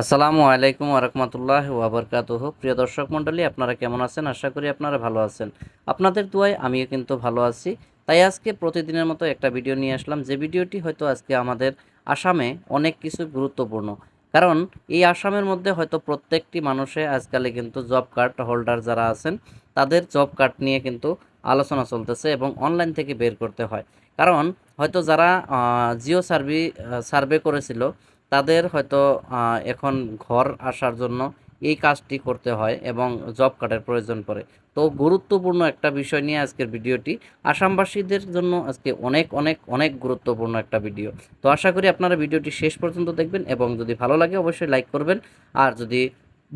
আসসালামু আলাইকুম আরহামতুল্লাহ ওয়াবারকাতুহ প্রিয় দর্শক মণ্ডলী, আপনারা কেমন আছেন? আশা করি আপনারা ভালো আছেন। আপনাদের দোয়ায় আমিও কিন্তু ভালো আছি। তাই আজকে প্রতিদিনের মতো একটা ভিডিও নিয়ে আসলাম। যে ভিডিওটি হয়তো আজকে আমাদের আসামে অনেক কিছু গুরুত্বপূর্ণ। কারণ এই আসামের মধ্যে হয়তো প্রত্যেকটি মানুষে আজকালে কিন্তু জব কার্ড হোল্ডার যারা আছেন, তাদের জব কার্ড নিয়ে কিন্তু আলোচনা চলতেছে এবং অনলাইন থেকে বের করতে হয়। কারণ হয়তো যারা জিও সার্ভি সার্ভে করেছিল তাদের হয়তো এখন ঘর আসার জন্য এই কাজটি করতে হয় এবং জব কার্ডের প্রয়োজন পড়ে। তো গুরুত্বপূর্ণ একটা বিষয় নিয়ে আজকের ভিডিওটি। আসামবাসীদের জন্য আজকে অনেক অনেক অনেক গুরুত্বপূর্ণ একটা ভিডিও। তো আশা করি আপনারা ভিডিওটি শেষ পর্যন্ত দেখবেন এবং যদি ভালো লাগে অবশ্যই লাইক করবেন। আর যদি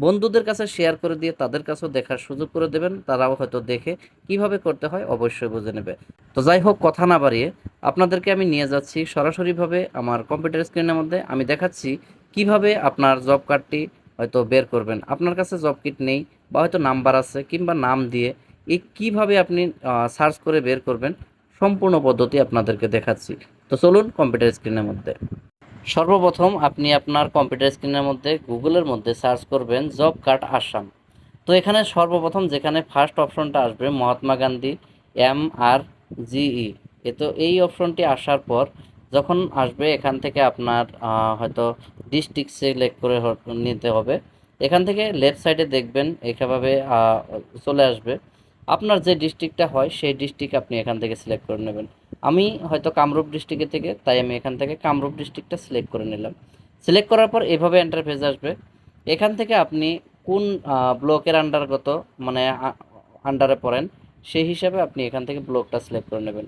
বন্ধুদের কাছে শেয়ার করে দিয়ে তাদের কাছেও দেখার সুযোগ করে দেবেন। তারাও হয়তো দেখে কীভাবে করতে হয় অবশ্যই বুঝে নেবে। তো যাই হোক, কথা না বাড়িয়ে আপনাদেরকে আমি নিয়ে যাচ্ছি সরাসরিভাবে আমার কম্পিউটার স্ক্রিনের মধ্যে। আমি দেখাচ্ছি কীভাবে আপনার জব কার্ডটি হয়তো বের করবেন। আপনার কাছে জব কিট নেই বা হয়তো নাম্বার আছে কিংবা নাম দিয়ে এই কীভাবে আপনি সার্চ করে বের করবেন সম্পূর্ণ পদ্ধতি আপনাদেরকে দেখাচ্ছি। তো চলুন কম্পিউটার স্ক্রিনের মধ্যে। সর্বপ্রথম আপনি আপনার কম্পিউটার স্ক্রিনের মধ্যে গুগলের মধ্যে সার্চ করবেন জব কার্ড আসাম। তো এখানে সর্বপ্রথম যেখানে ফার্স্ট অপশনটা আসবে Mahatma Gandhi, M R G A তো এই অপশনটি আসার পর যখন আসবে এখান থেকে আপনার হয়তো ডিস্ট্রিক্ট সিলেক্ট করে নিতে হবে। এখান থেকে লেফট সাইডে দেখবেন এভাবে চলে আসবে। আপনার যে ডিস্ট্রিক্টটা হয়, সেই ডিস্ট্রিক্ট আপনি এখান থেকে সিলেক্ট করে নেবেন। আমি হয়তো কামরূপ ডিস্ট্রিক্টের থেকে, তাই আমি এখান থেকে কামরূপ ডিস্ট্রিক্টটা সিলেক্ট করে নিলাম। সিলেক্ট করার পর এভাবে এন্টারফেস আসবে। এখান থেকে আপনি কোন ব্লকের আন্ডারগত মানে আন্ডারে পড়েন, সেই হিসাবে আপনি এখান থেকে ব্লকটা সিলেক্ট করে নেবেন।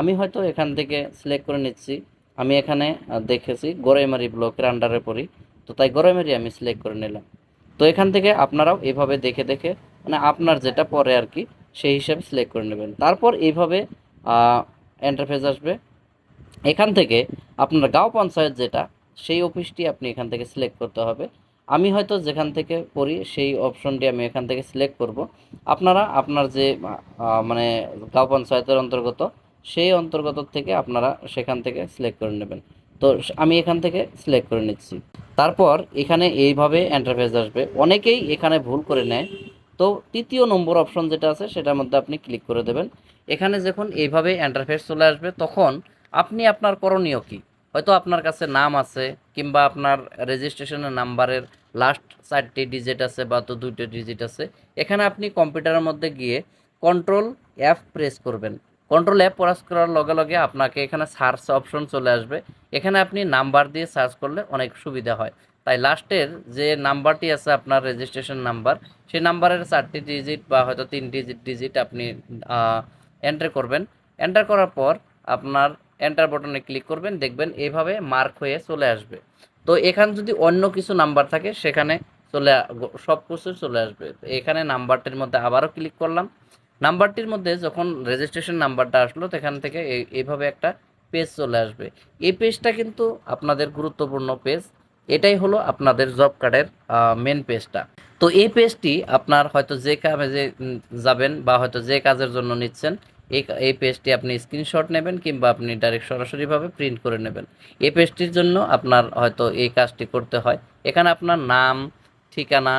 আমি হয়তো এখান থেকে সিলেক্ট করে নিচ্ছি। আমি এখানে দেখেছি গোরাইমারি ব্লকের আন্ডারে পড়ি। তো তাই গোরাইমারি আমি সিলেক্ট করে নিলাম। তো এখান থেকে আপনারাও এভাবে দেখে দেখে মানে আপনার যেটা পরে আর কি সেই হিসাবে সিলেক্ট করে নেবেন। তারপর এইভাবে এন্টারফেস আসবে। এখান থেকে আপনার গাঁও পঞ্চায়েত যেটা, সেই অফিসটি আপনি এখান থেকে সিলেক্ট করতে হবে। আমি হয়তো যেখান থেকে করি সেই অপশনটি আমি এখান থেকে সিলেক্ট করব। আপনারা, আপনার যে মানে গাঁও পঞ্চায়েতের অন্তর্গত, সেই অন্তর্গত থেকে আপনারা সেখান থেকে সিলেক্ট করে নেবেন। তো আমি এখান থেকে সিলেক্ট করে নিচ্ছি। তারপর এখানে এইভাবে এন্টারফেস আসবে। অনেকেই এখানে ভুল করে নেয়। তো তৃতীয় নম্বর অপশন যেটা আছে, সেটার মধ্যে আপনি ক্লিক করে দেবেন। এখানে যখন এইভাবে এন্টারফেস চলে আসবে, তখন আপনি আপনার করণীয় কি? হয়তো আপনার কাছে নাম আছে, কিংবা আপনার রেজিস্ট্রেশনের নাম্বারের লাস্ট চারটি ডিজিট আছে, বা তো দুইটা ডিজিট আছে। এখানে আপনি কম্পিউটারের মধ্যে গিয়ে কন্ট্রোল অ্যাপ প্রেস করবেন। কন্ট্রোল অ্যাপ প্রেস করার লগে লগে আপনাকে এখানে সার্চ অপশন চলে আসবে। এখানে আপনি নাম্বার দিয়ে সার্চ করলে অনেক সুবিধা হয়। তাই লাস্টের যে নাম্বারটি আছে আপনার রেজিস্ট্রেশন নাম্বার, সেই নাম্বারের চারটি ডিজিট বা হয়তো তিন ডিজিট ডিজিট আপনি এন্টার করবেন। এন্টার করার পর আপনার এন্টার বটনে ক্লিক করবেন, দেখবেন এইভাবে মার্ক হয়ে চলে আসবে। তো এখানে যদি অন্য কিছু নাম্বার থাকে, সেখানে চলে সব কিছু চলে আসবে। এখানে নাম্বারটির মধ্যে আবারও ক্লিক করলাম। নাম্বারটির মধ্যে যখন রেজিস্ট্রেশন নাম্বারটা আসলো, সেখান থেকে এই- এইভাবে একটা পেজ চলে আসবে। এই পেজটা কিন্তু আপনাদের গুরুত্বপূর্ণ পেজ এটাই হলো আপনাদের জব কার্ডের মেন পেজটা তো এই পেজটি আপনার হয়তো যে কাজে যাবেন বা হয়তো যে কাজের জন্য নিচ্ছেন এই এই পেজটি আপনি স্ক্রিনশট নেবেন কিংবা আপনি ডাইরেক্ট সরাসরিভাবে প্রিন্ট করে নেবেন। এই পেজটির জন্য আপনার হয়তো এই কাজটি করতে হয়। এখানে আপনার নাম, ঠিকানা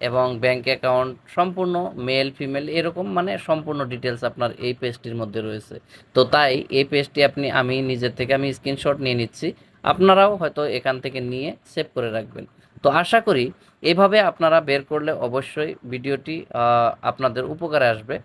এবং ব্যাংক অ্যাকাউন্ট সম্পূর্ণ মেল ফিমেল এরকম মানে সম্পূর্ণ ডিটেলস আপনার এই পেজটির মধ্যে রয়েছে। তো তাই এই পেজটি আপনি, আমি নিজের থেকে আমি স্ক্রিনশট নিয়ে নিচ্ছি। আপনারাও হয়তো এখান থেকে নিয়ে সেভ করে রাখবেন। তো আশা করি এভাবে আপনারা বের করলে অবশ্যই ভিডিওটি আপনাদের উপকারে আসবে।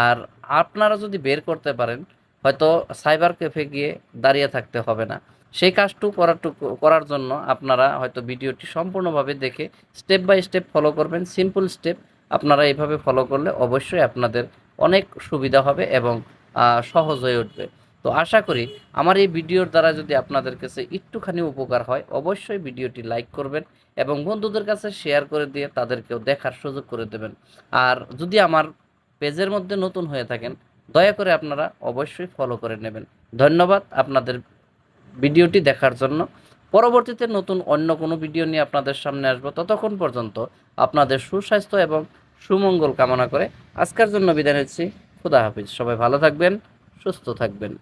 আর আপনারা যদি বের করতে পারেন, হয়তো সাইবার ক্যাফে গিয়ে দাঁড়িয়ে থাকতে হবে না। সেই কাজটু করাটুকু, করার জন্য আপনারা হয়তো ভিডিওটি সম্পূর্ণভাবে দেখে স্টেপ বাই স্টেপ ফলো করবেন। সিম্পল স্টেপ আপনারা এইভাবে ফলো করলে অবশ্যই আপনাদের অনেক সুবিধা হবে এবং সহজ হয়ে উঠবে। তো আশা করি আমার এই ভিডিওর দ্বারা যদি আপনাদের কাছে একটুখানি উপকার হয়, অবশ্যই ভিডিওটি লাইক করবেন এবং বন্ধুদের কাছে শেয়ার করে দিয়ে তাদেরকেও দেখার সুযোগ করে দেবেন। আর যদি আমার পেজের মধ্যে নতুন হয়ে থাকেন, দয়া করে আপনারা অবশ্যই ফলো করে নেবেন। ধন্যবাদ আপনাদের ভিডিওটি দেখার জন্য। পরবর্তীতে নতুন অন্য কোনো ভিডিও নিয়ে আপনাদের সামনে আসব। ততক্ষণ পর্যন্ত আপনাদের সুস্বাস্থ্য এবং সুমঙ্গল কামনা করে আজকের জন্য বিদায় নিচ্ছি। খুদা হাফিজ। সবাই ভালো থাকবেন, সুস্থ থাকবেন।